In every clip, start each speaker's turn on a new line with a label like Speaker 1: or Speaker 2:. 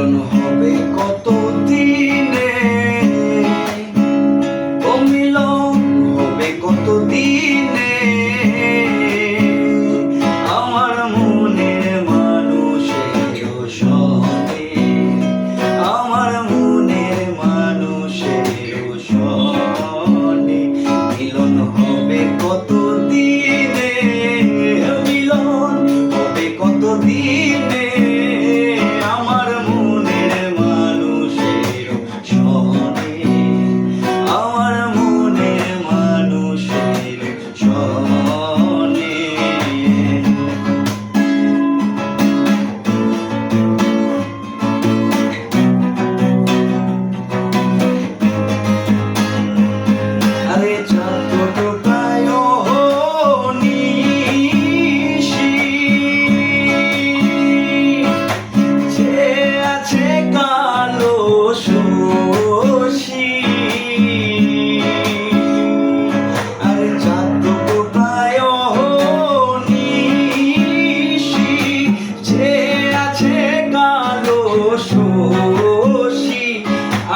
Speaker 1: মিলন হবে কত দিনে ও মিলন হবে কত দিনে আমার মনে মানুষের সবে আমার মনে মানুষের সনে মিলন হবে কত দিনে মিলন হবে কত দিনে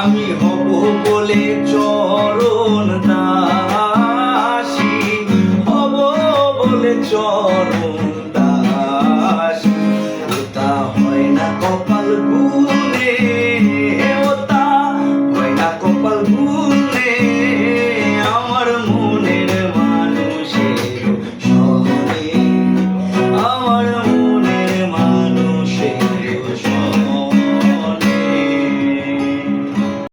Speaker 1: আমি হব বলে চরণ দাসী হব বলে চরণ